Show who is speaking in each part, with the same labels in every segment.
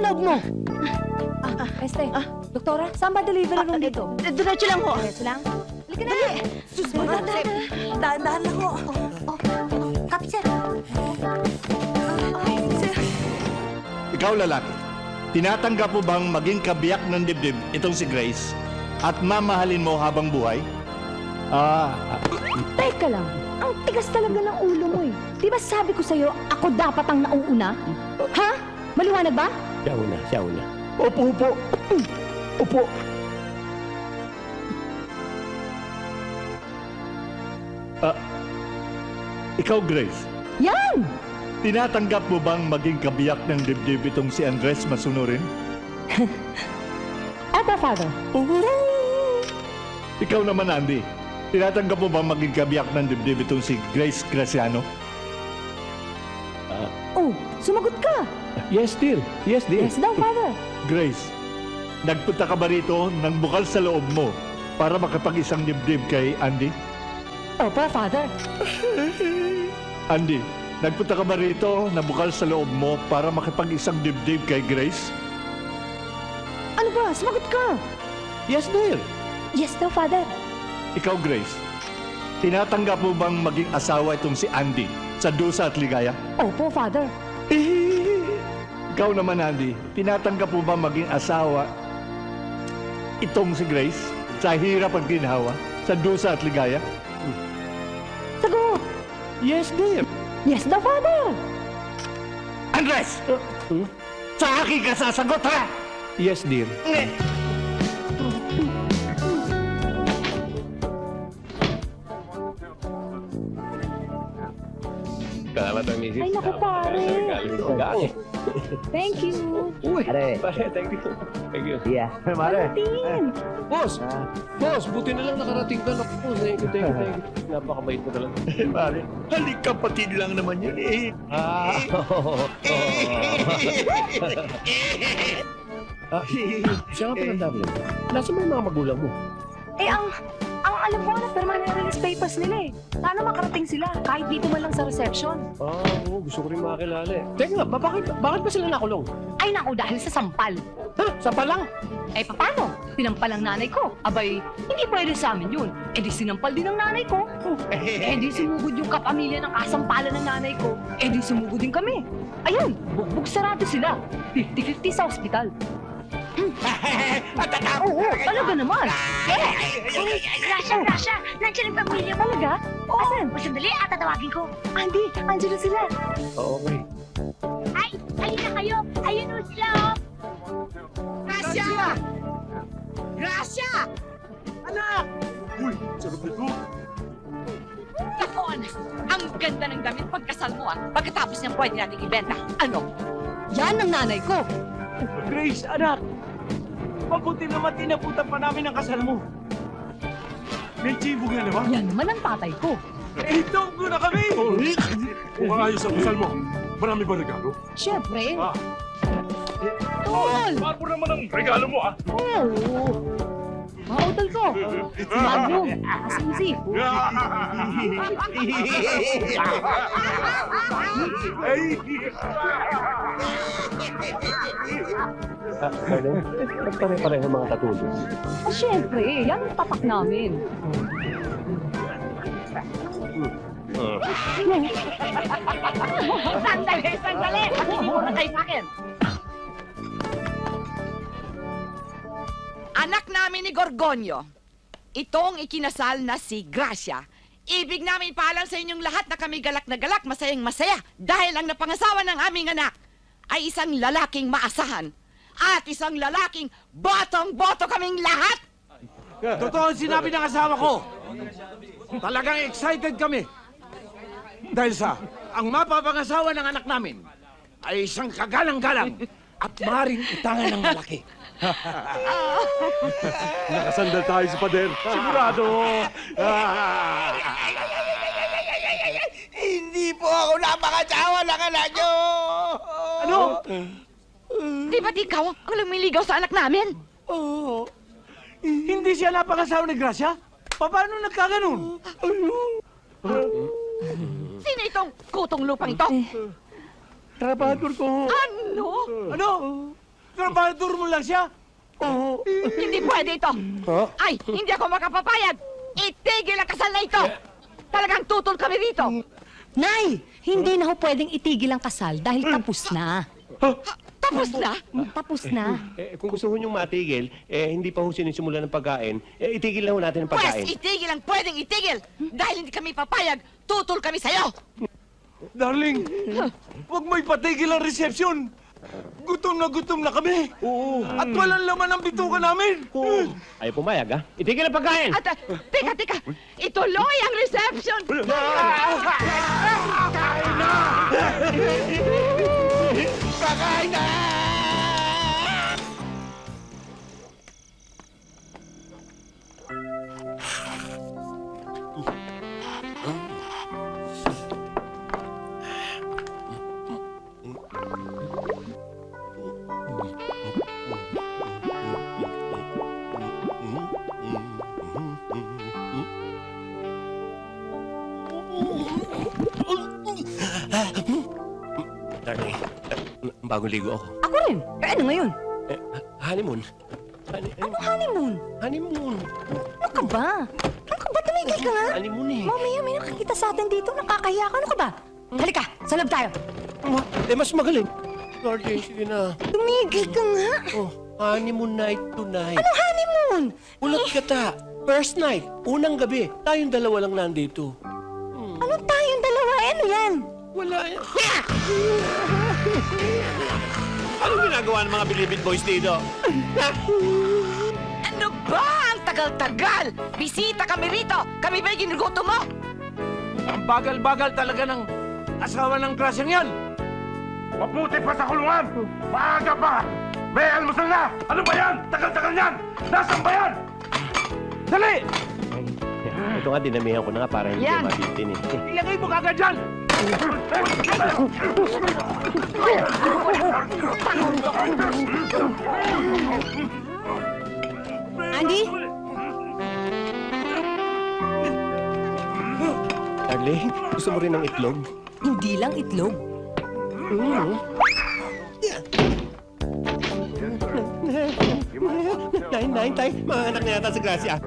Speaker 1: ang loob mo?
Speaker 2: Este, doktora, saan ba delivery room dito?
Speaker 1: Eh, Diretso lang ho.
Speaker 2: Diretso lang? Halika na!
Speaker 1: Sus, dahan Dahan lang ho.
Speaker 2: Oh, Copy, sir.
Speaker 3: Ikaw lalaki, tinatanggap mo bang maging kabiyak ng dibdib itong si Grace at mamahalin mo habang buhay? Ah, ah,
Speaker 2: Teka lang. Ang tigas talaga ng ulo mo eh. Di ba sabi ko sa'yo, ako dapat ang nauuna? Ha? Maliwanag ba?
Speaker 4: Siya una, siya una.
Speaker 3: upo, upo. Upo. Ah, ikaw Grace,
Speaker 2: Yan!
Speaker 3: tinatanggap mo bang maging kabiyak ng dibdib itong si Andres Masunurin?
Speaker 2: Eto, father.
Speaker 3: Ikaw naman Andy, tinatanggap mo bang maging kabiyak ng dibdib itong si Grace Graciano?
Speaker 2: Oh, sumagot ka.
Speaker 4: Yes, dear. Yes, dear.
Speaker 2: Yes daw, father.
Speaker 3: Grace, nagpunta ka ba rito ng bukal sa loob mo para makapag-isang dibdib kay Andy?
Speaker 2: Opo, father.
Speaker 3: Andy, nagpunta ka ba rito na bukal sa loob mo para makipag-isang dibdib kay Grace?
Speaker 2: Ano ba? Sumagot ka.
Speaker 4: Yes, dear.
Speaker 2: Yes daw, father.
Speaker 3: Ikaw, Grace, tinatanggap mo bang maging asawa itong si Andy sa dusa at ligaya?
Speaker 2: Opo, father.
Speaker 3: Ikaw naman, Andy, tinatanggap mo ba maging asawa itong si Grace sa hirap at ginhawa, sa dusa at ligaya?
Speaker 2: Sagot.
Speaker 4: Yes, dear.
Speaker 2: Yes daw, father.
Speaker 3: Andres!
Speaker 4: Hmm?
Speaker 3: Sa akin ka sasagot, ha?
Speaker 4: Yes, dear. Salamat ang misis.
Speaker 2: Ay, naku, pare.
Speaker 4: Galing eh.
Speaker 2: Thank you.
Speaker 4: Uy,
Speaker 5: Pare.
Speaker 4: pare, thank you. Thank you.
Speaker 5: Yeah.
Speaker 3: Mare.
Speaker 2: Tin.
Speaker 4: Boss! Boss, buti na lang nakarating ka. Naku, boss. Thank you, thank you, thank you. Napakabait mo talaga.
Speaker 3: Mare, halik kapatid lang naman yun eh.
Speaker 4: Ah, ah, siya nga pala dami. Nasa may mga magulang mo?
Speaker 2: Eh, ang, ang alam ko na permanent release papers nila eh. Sana makarating sila, kahit dito man lang sa reception.
Speaker 4: Ah, oo, gusto ko rin makakilala eh. Teka nga, ba- bakit, bakit ba sila nakulong?
Speaker 2: Ay naku, dahil sa sampal.
Speaker 4: Ha? Sa palang?
Speaker 2: Eh, paano? Sinampal ang nanay ko. Abay, hindi pwede sa amin yun. Eh, di sinampal din ang nanay ko. Eh, di sumugod yung kapamilya ng kasampalan ng nanay ko. Eh, di sumugod din kami. Ayun, bugbog sarado sila. 50-50 sa ospital. Oo, talaga naman.
Speaker 6: Hey, Rasha, Rasha! Nandiyan ang pamilya mo.
Speaker 2: Talaga? Asan?
Speaker 6: O, sandali, ah, tatawagin ko.
Speaker 2: Andy, andyan na sila.
Speaker 4: Oo, okay.
Speaker 6: Ay, ayun na kayo. Ayun o sila, oh.
Speaker 1: Gracia! Gracia! Anak! Uy, sarap nito.
Speaker 7: Nakon! Ang ganda ng damit pagkasal mo ah. Pagkatapos niyang pwede nating ibenta. Ano?
Speaker 2: Yan ang nanay ko.
Speaker 8: Grace, anak! Mabuti naman tinaputan pa namin ang kasal mo. May chibo nga naman.
Speaker 2: Yan naman ang tatay ko.
Speaker 8: Eh, tunggo na kami!
Speaker 9: Kung ayos ang kasal mo, marami ba regalo?
Speaker 2: Siyempre.
Speaker 8: Ah.
Speaker 2: Tol!
Speaker 9: Marpo naman ang regalo mo ah!
Speaker 2: Oo. Mga utol ko. Magnum. Asisi.
Speaker 9: Ay!
Speaker 4: Ah, Darling, ba't pare-pareho mga tatulog?
Speaker 2: Ah, siyempre. Yan ang tapak namin.
Speaker 7: Sandali, sandali! Hindi mo na kayo sa akin. Anak namin ni Gorgonio. Itong ikinasal na si Gracia. Ibig namin paalam sa inyong lahat na kami galak na galak, masayang masaya dahil ang napangasawa ng aming anak ay isang lalaking maasahan at isang lalaking botong-boto kaming lahat.
Speaker 8: Totoo ang sinabi ng asawa ko. Talagang excited kami. Dahil sa, ang mapapangasawa ng anak namin ay isang kagalang-galang at maring utangan ng malaki.
Speaker 9: Nakasandal tayo sa pader. Sigurado!
Speaker 1: Hindi po ako napangasawa ng anak nyo!
Speaker 7: Di ba't ikaw ang lumiligaw sa anak namin?
Speaker 8: Oh, hindi siya napangasawa ni Gracia? Paano nagkaganon?
Speaker 7: Sino itong kutong lupang ito?
Speaker 4: Trabador ko.
Speaker 7: Ano?
Speaker 8: Ano? Trabador mo lang siya?
Speaker 7: Hindi pwede ito. Ay, hindi ako makapapayag. Itigil ang kasal na ito. Talagang tutol kami rito.
Speaker 2: Nay, hindi na ho pwedeng itigil ang kasal dahil tapos na.
Speaker 7: Tapos na.
Speaker 2: Tapos na.
Speaker 4: Eh, kung gusto ho niyong matigil, eh, hindi pa ho sinisimula ng pagkain, eh, itigil na ho natin ang pagkain.
Speaker 7: Pwes, itigil ang pwedeng itigil. Dahil hindi kami papayag, tutol kami sa'yo.
Speaker 8: Darling, huwag mo ipatigil ang resepsyon. Gutom na gutom na kami.
Speaker 4: Oo.
Speaker 8: At walang laman ang bituka namin.
Speaker 4: Oo. Ayaw pumayag, ha? Itigil ang pagkain!
Speaker 7: At, uh, teka, teka, ituloy ang reception.
Speaker 3: Kakain
Speaker 4: Darling, eh, bagong ligo ako.
Speaker 2: Ako rin. Eh, ano ngayon?
Speaker 4: Eh, honeymoon. Honey, eh,
Speaker 2: Ano honeymoon?
Speaker 4: honeymoon.
Speaker 2: Ano ka ba? Ano ka ba? Tumigil ka nga.
Speaker 4: Honeymoon eh.
Speaker 2: Mamaya may nakakita sa atin dito. Nakakahiya ka. Ano ka ba? Halika, sa loob tayo.
Speaker 4: Ma- Eh, mas magaling. Darling, sige na.
Speaker 2: Tumigil ka nga.
Speaker 4: Oh, honeymoon night tonight.
Speaker 2: Ano honeymoon?
Speaker 4: Ulat ka ta. First night, unang gabi. Tayong dalawa lang nandito.
Speaker 2: Ano? Ano yan?
Speaker 4: Wala yan. Anong ginagawa ng mga Bilibid boys dito?
Speaker 7: Ano ba ang tagal-tagal? Bisita kami rito. Kami ba'y ginuguto mo?
Speaker 8: Ang bagal-bagal talaga ng asawa ng krasyang yan.
Speaker 9: Mabuti pa sa kulungan! Maaga pa! May almusal na! Ano ba yan? Tagal-tagal yan! Nasaan ba yan?
Speaker 8: Dali!
Speaker 4: Ito nga, dinamihan ko na nga para hindi
Speaker 7: Yan.
Speaker 4: mabitin eh.
Speaker 8: Ilagay mo kagad dyan!
Speaker 2: Andy?
Speaker 4: Darling, gusto mo rin ng itlog?
Speaker 2: Hindi lang itlog.
Speaker 4: Mm. Nine, nine, tay. Mga anak na yata si Gracia.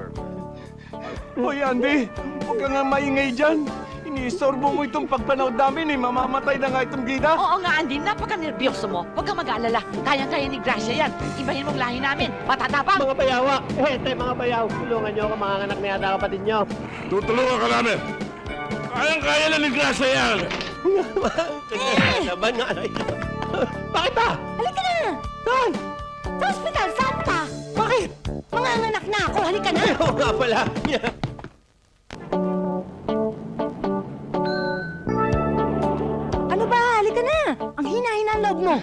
Speaker 8: Hoy, Andy! Huwag ka nga maingay dyan. Iniistorbo mo itong pagpanood namin eh. Mamamatay na nga itong gida.
Speaker 7: Oo nga, Andy. Napaka-nervyoso mo. Huwag kang mag-aalala. Kayang-kaya ni Gracia yan. Ibahin mong lahi namin. Matatapang.
Speaker 4: Mga payawa! Eh, tay, mga payaw. Tulungan niyo ako, mga anak na yata kapatid niyo.
Speaker 9: Tutulungan ka namin! Kayang-kaya na ni Gracia yan!
Speaker 4: Naman nga. Bakit ba?
Speaker 2: Halika na! Saan? Sa ospital, saan pa? Halika na!
Speaker 4: Oo nga pala.
Speaker 2: Ano ba? Halika na! Ang hina-hina ang loob mo.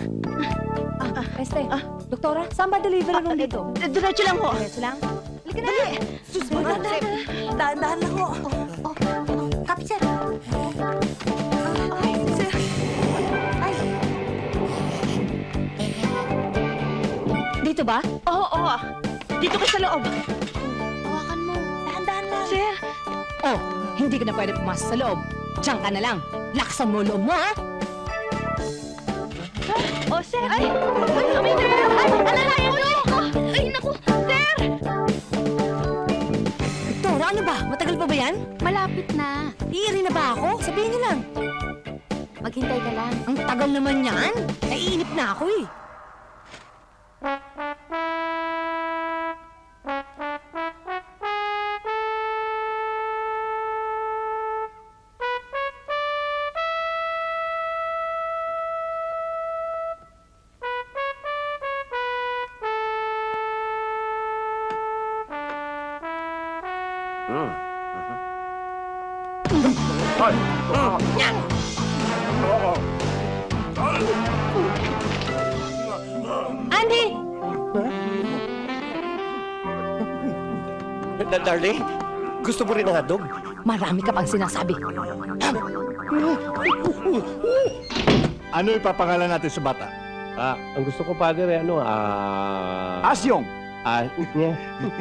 Speaker 2: Ah, este, doktora, saan ba delivery room dito?
Speaker 1: Diretso lang ho.
Speaker 2: Diretso lang? Halika na!
Speaker 1: Sus, dahan-dahan. Dahan-dahan lang ho.
Speaker 2: Oh, copy, sir.
Speaker 1: Ay, sir.
Speaker 2: Ay. Dito ba?
Speaker 1: Oo, oo. Dito ka sa loob.
Speaker 2: Hawakan mo. Dahan-dahan lang.
Speaker 1: Sir.
Speaker 2: Oh, hindi ka na pwede pumasok sa loob. Diyan ka na lang. Laksan mo loob mo, ha?
Speaker 1: Oh, sir. Ay, ay, kami na. Ay, alalayan mo ako. Ay, naku. Sir.
Speaker 2: Doktora, ano ba? Matagal pa ba yan?
Speaker 6: Malapit na.
Speaker 2: Iiri na ba ako? Sabihin niyo lang.
Speaker 6: Maghintay ka lang.
Speaker 2: Ang tagal naman yan. Naiinip na ako eh.
Speaker 4: Da- Darling, gusto mo rin ng hotdog?
Speaker 2: Marami ka pang sinasabi.
Speaker 3: Ano ipapangalan natin sa bata?
Speaker 4: Ah, ang gusto ko, Padre, ano, ah...
Speaker 8: Asyong.
Speaker 4: Ah, yeah.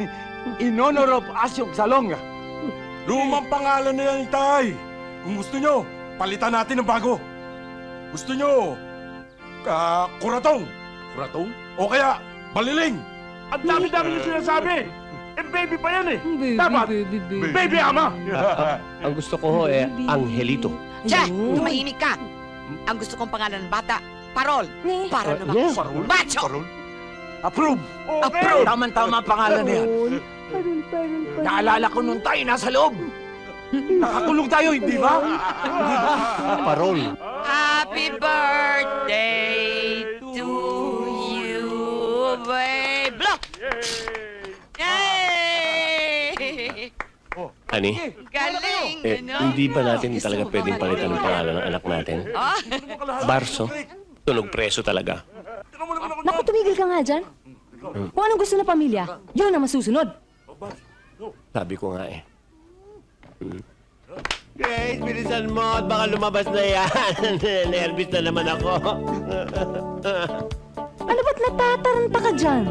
Speaker 8: In honor of Asyong Salonga.
Speaker 9: Lumang pangalan na yan, Tay! Kung gusto nyo, palitan natin ng bago. Gusto nyo, ka kuratong.
Speaker 8: Ratong?
Speaker 9: O kaya, baliling! Ang dami-dami niyo sinasabi! Eh, baby pa yan eh! Dapat! Baby ama!
Speaker 4: Ang gusto ko ho eh, Angelito.
Speaker 7: Che, tumahimik ka. Ang gusto kong pangalan ng bata, Parol. Para naman.
Speaker 4: yeah.
Speaker 7: Macho!
Speaker 8: Approve!
Speaker 9: Okay!
Speaker 8: Approve! Tama-tama ang pangalan na yan. Naalala ko nung tayo nasa loob. Nakakulong tayo, hindi ba?
Speaker 4: Parol. Ani?
Speaker 7: Galing,
Speaker 4: Eh,
Speaker 7: ano?
Speaker 4: hindi ba natin talaga pwedeng palitan ng pangalan ng anak natin?
Speaker 7: Ah,
Speaker 4: Barso. Tunog preso talaga.
Speaker 2: Naku, tumigil ka nga dyan. Kung anong gusto ng pamilya, yun ang masusunod.
Speaker 4: Sabi ko nga eh. Grace, bilisan mo at baka lumabas na yan. Nervous na naman ako.
Speaker 2: Ano ba't natataranta ka dyan?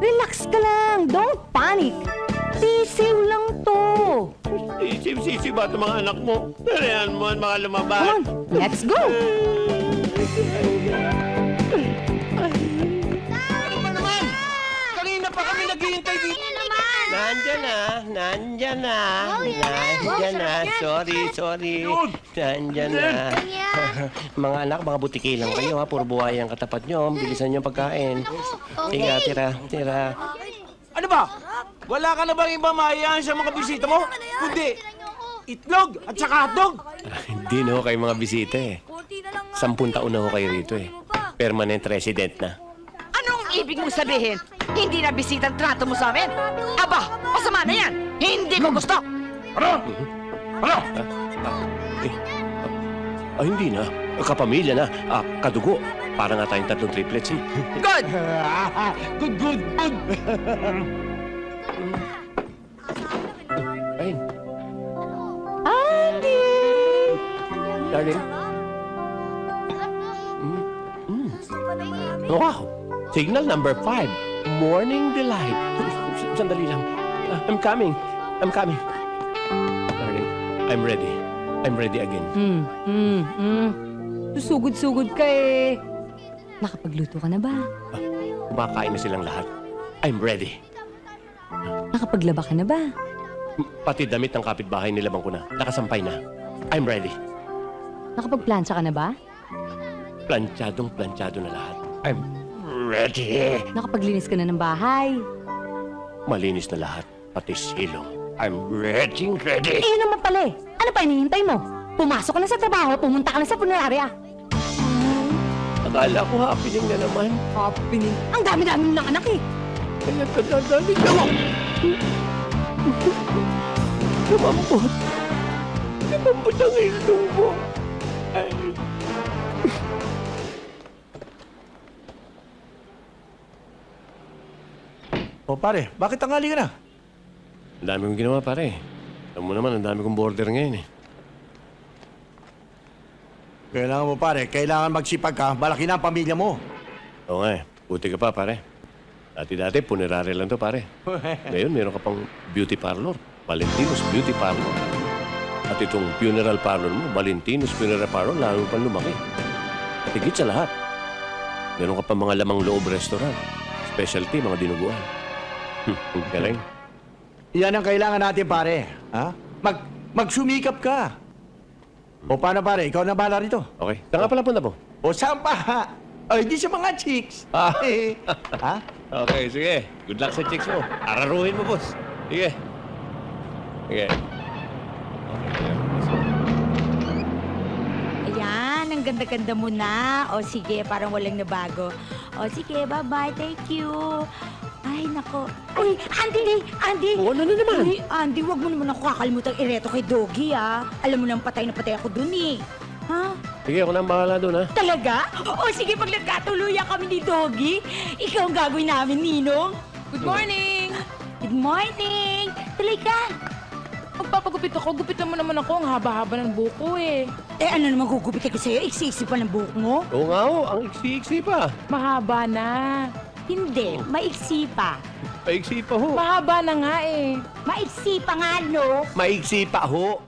Speaker 2: Relax ka lang. Don't panic. Sisiw lang to.
Speaker 4: Isip-sisi ba itong mga anak mo? Tarayan mo at baka lumabas.
Speaker 2: Come on, let's go.
Speaker 8: Ano ba naman? Kanina pa kami naghihintay dito.
Speaker 4: Nandyan na, nandyan na, nandyan na. Sorry, sorry. Nandyan na. mga anak, mga butiki lang kayo ha. Puro buhay ang katapat nyo. Bilisan nyo ang pagkain. Tira, tira, tira.
Speaker 8: Ano ba? Wala ka na bang ibang mahayaan sa mga bisita mo? Kundi, itlog at saka hotdog.
Speaker 4: Ah, Hindi na ho kayo mga bisita eh. Sampun taon na ho kayo rito eh. Permanent resident na.
Speaker 7: anong ibig mong sabihin? Hindi na bisitang trato mo sa amin? Aba, masama na yan. Hindi ko gusto.
Speaker 9: Ano? Ano?
Speaker 4: Eh, ah, ah, hindi na. Kapamilya na. Ah, kadugo. Para nga tayong tatlong triplets eh.
Speaker 7: Good.
Speaker 8: good, good, good.
Speaker 4: Ayun,
Speaker 2: Andy!
Speaker 4: darling. Wow! Signal number five. Morning delight. Sandali lang. Ah, I'm coming. I'm coming. Darling, I'm ready. I'm ready again.
Speaker 2: Hmm, hmm, hmm. Susugod-sugod ka eh. Nakapagluto ka na ba?
Speaker 4: Kumakain na silang lahat. I'm ready.
Speaker 2: Nakapaglaba ka na ba?
Speaker 4: Pati damit ng kapitbahay nilabang ko na. Nakasampay na. I'm ready.
Speaker 2: Nakapagplansya ka na ba?
Speaker 4: Planchadong planchado na lahat. I'm ready.
Speaker 2: Nakapaglinis ka na ng bahay?
Speaker 4: Malinis na lahat. Pati silong. I'm ready, ready.
Speaker 2: Eh, yun naman pala eh. Ano pa hinihintay mo? Pumasok ka na sa trabaho, pumunta ka na sa punerarya.
Speaker 4: Akala ko happening na naman.
Speaker 2: Happening. Ang dami-dami ng anak eh.
Speaker 4: Kaya kadadali ka mo. Lumambot. Lumambot ang ilong mo. Ay.
Speaker 5: O pare, bakit tangali ka na?
Speaker 4: Ang dami kong ginawa, pare. Alam mo naman, ang dami kong border ngayon eh.
Speaker 5: Kailangan mo pare, kailangan magsipag ka, malaki na ang pamilya mo.
Speaker 4: Oo nga eh. Buti ka pa, pare. Dati-dati, punerary lang to, pare. Ngayon, meron ka pang beauty parlor. Valentino's Beauty Parlor. At itong funeral parlor mo, Valentino's Funeral Parlor, lalo pang lumaki. At higit sa lahat, meron ka pa mga lamang loob restaurant. Specialty, mga dinuguan. Hmm, ang galing.
Speaker 5: Yan ang kailangan natin pare. Ha? Mag, magsumikap ka. O paano pare, ikaw na bahala rito.
Speaker 4: Okay. Saan nga pala punta mo?
Speaker 5: O saan pa? O hindi sa mga chicks.
Speaker 4: Ah.
Speaker 5: Eh, ha?
Speaker 4: Okay, sige. Good luck sa chicks mo. Araruhin mo, boss. Sige. Sige.
Speaker 6: Ayan, ang ganda-ganda mo na. O sige, parang walang nabago. O sige, bye-bye. Thank you. Ay, nako. Uy, Andy! Andy!
Speaker 4: Oo, ano na naman?
Speaker 6: Uy, Andy, wag mo naman ako kakalimutan ireto kay Doggy, ah. Alam mo nang patay na patay ako dun, eh. Ha?
Speaker 4: Sige, ako na ang bahala doon, ha?
Speaker 6: Talaga? O sige, pag nagkatuluyan kami ni Doggy, ikaw ang gagawin namin, Ninong.
Speaker 10: Good morning!
Speaker 6: Good morning! Tuloy ka!
Speaker 10: Magpapagupit ako, gupitan mo naman ako. Ang haba-haba ng buko eh.
Speaker 6: Eh, ano naman gugupit ko sa'yo? Iksi-iksi pa ng buhok mo?
Speaker 4: Oo nga, oh. Ang iksi-iksi pa.
Speaker 10: Mahaba na.
Speaker 6: Hindi, maiksi pa.
Speaker 4: Paiksi pa, ho.
Speaker 10: Mahaba na nga eh.
Speaker 6: Maiksi pa nga, no?
Speaker 4: Maiksi pa, ho.